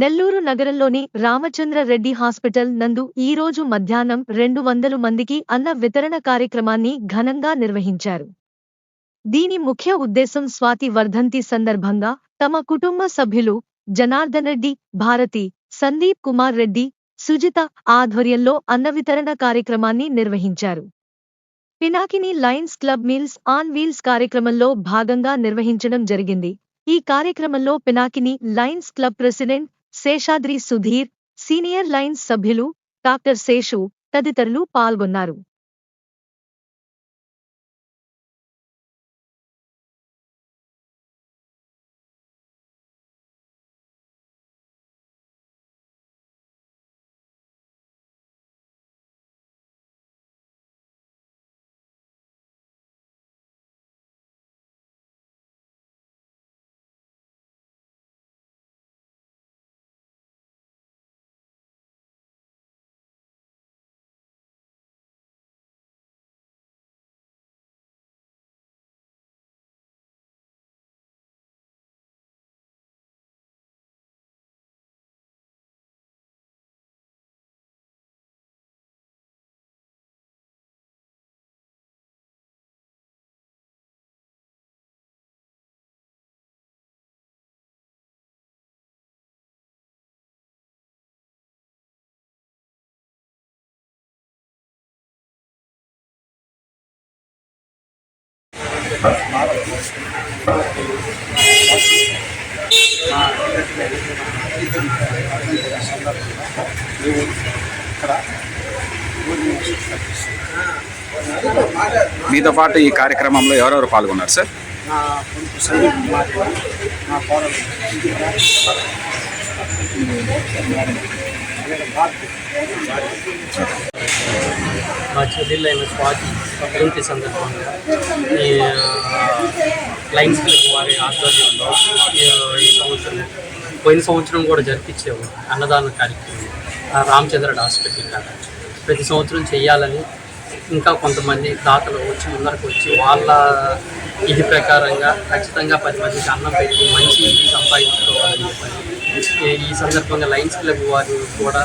నెల్లూరు నగరంలోని రామచంద్ర రెడ్డి హాస్పిటల్ నందు ఈ రోజు మధ్యాహ్నం రెండు వందలు మందికి అన్న వితరణ కార్యక్రమాన్ని ఘనంగా నిర్వహించారు. దీని ముఖ్య ఉద్దేశం స్వాతి వర్ధంతి సందర్భంగా తమ కుటుంబ సభ్యులు జనార్దన్ రెడ్డి భారతి సందీప్ కుమార్ రెడ్డి సుజిత ఆధ్వర్యంలో అన్న వితరణ కార్యక్రమాన్ని నిర్వహించారు. Pinakini lions club meals on wheels కార్యక్రమంలో భాగంగా నిర్వహించడం జరిగింది. ఈ కార్యక్రమంలో Pinakini lions club president Seshadri Sudhir senior lions సభ్యులు డాక్టర్ శేషు తదితరులు పాల్గొన్నారు. మీతో పాటు ఈ కార్యక్రమంలో ఎవరెవరు పాల్గొన్నారు సార్? మా చెల్లెళ్ళైన స్వాతి జయంతి సందర్భంగా ఈ లైన్స్ క్లబ్ వారి ఆధ్వర్యంలో ఈ సంవత్సరం పోయిన సంవత్సరం కూడా జరిపించేవారు అన్నదాన కార్యక్రమం. రామచంద్రుడు రామచంద్ర హాస్పిటల్ కాడ. ప్రతి సంవత్సరం చేయాలని ఇంకా కొంతమంది దాతలు వచ్చి ముందరకు వచ్చి వాళ్ళ ఇది ప్రకారంగా ఖచ్చితంగా పది మందికి అన్నం పెట్టి మంచి సంపాదించుకోవాలని చెప్పని ఈ- సందర్భంగా లయన్స్ క్లబ్ వారు కూడా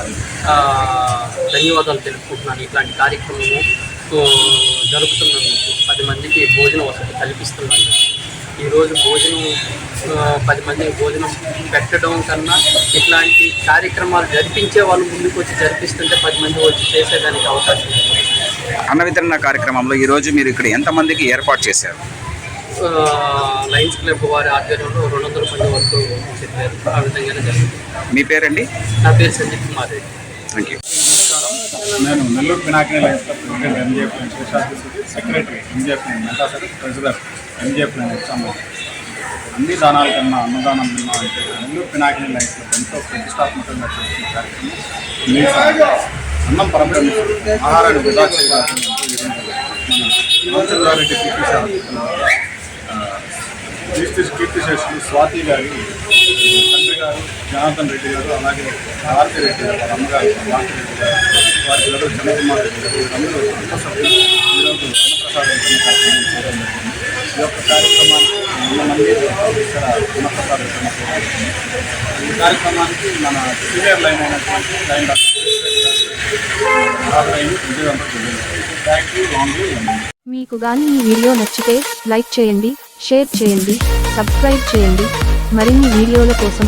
ధన్యవాదాలు తెలుపుకుంటున్నాను. ఇట్లాంటి కార్యక్రమము జరుపుతున్నందుకు పది మందికి భోజన వసతి కల్పిస్తున్నందుకు ఈరోజు భోజనం పది మందికి భోజనం పెట్టడం కన్నా ఇట్లాంటి కార్యక్రమాలు జరిపించే వాళ్ళు ముందుకు వచ్చి జరిపిస్తుంటే పది మంది వచ్చి చేసేదానికి అవకాశం ఉంది. అన్న వితరణ కార్యక్రమంలో ఈరోజు మీరు ఇక్కడ ఎంతమందికి ఏర్పాటు చేశారు? లయన్స్ క్లబ్ వారి ఆధ్వర్యంలో రెండు వందల మంది వరకు చెప్పారు. ఆ విధంగానే జరిగింది మీ పేరండి? నా పేరు సందీప్ కుమార్ రెడ్డి. థ్యాంక్ యూ నేను Nellore Pinakini lions club president MJP Seshadri secretary MJP Menta sir treasurer నేను వచ్చాము అన్ని దానాల కన్నా అన్నదానం విన్నా అంటే నెల్లూరు పినాకిని లైన్స్ క్లబ్ ఎంతో ప్రతిష్టాత్మకంగా చేస్తున్న కార్యక్రమం. అన్నం పరబ్రహ్మ ఆహారాన్ని వృధా చేయడానికి మన రామచంద్రారెడ్డి పీపీ కీర్తి కీర్తిశేషులు స్వాతి గారి గారు జనార్దన్ రెడ్డి గారు అలాగే భారతి రెడ్డి గారు అమ్మగారు భారతి రెడ్డి గారు వారి పిల్లలు చంద్రకుమార్ రెడ్డి గారు వీరందరూ కుటుంబ సభ్యులు. ఈరోజు అన్నప్రసాదం కార్యక్రమం చేయడం జరిగింది. ఈ యొక్క కార్యక్రమానికి వంద మంది ఇక్కడ అన్నప్రసాద వితరణ ఈ కార్యక్రమానికి మన సీనియర్ లైన్ అయినటువంటి లైన్ మీకు గాని ఈ వీడియో నచ్చితే లైక్ చేయండి షేర్ చేయండి సబ్స్క్రైబ్ చేయండి. మరిన్ని వీడియోల కోసం